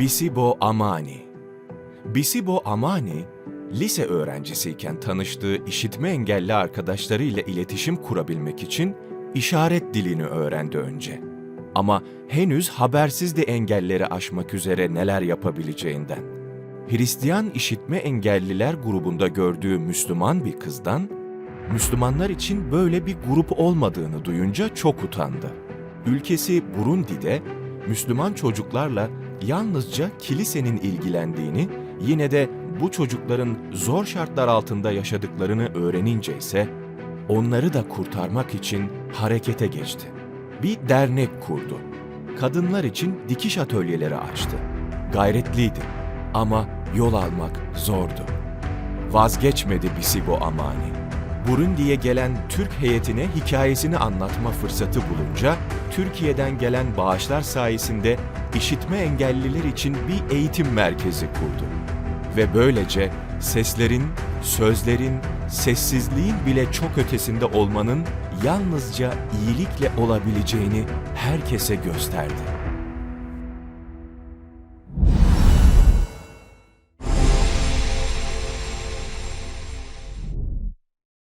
Bisibo Amani Bisibo Amani, lise öğrencisiyken tanıştığı işitme engelli arkadaşlarıyla iletişim kurabilmek için işaret dilini öğrendi önce. Ama henüz habersizdi engelleri aşmak üzere neler yapabileceğinden. Hristiyan işitme engelliler grubunda gördüğü Müslüman bir kızdan, Müslümanlar için böyle bir grup olmadığını duyunca çok utandı. Ülkesi Burundi'de Müslüman çocuklarla yalnızca kilisenin ilgilendiğini, yine de bu çocukların zor şartlar altında yaşadıklarını öğrenince ise onları da kurtarmak için harekete geçti. Bir dernek kurdu. Kadınlar için dikiş atölyeleri açtı. Gayretliydi ama yol almak zordu. Vazgeçmedi Bisibo Amani. Burundi'ye gelen Türk heyetine hikayesini anlatma fırsatı bulunca, Türkiye'den gelen bağışlar sayesinde işitme engelliler için bir eğitim merkezi kurdu. Ve böylece seslerin, sözlerin, sessizliğin bile çok ötesinde olmanın yalnızca iyilikle olabileceğini herkese gösterdi.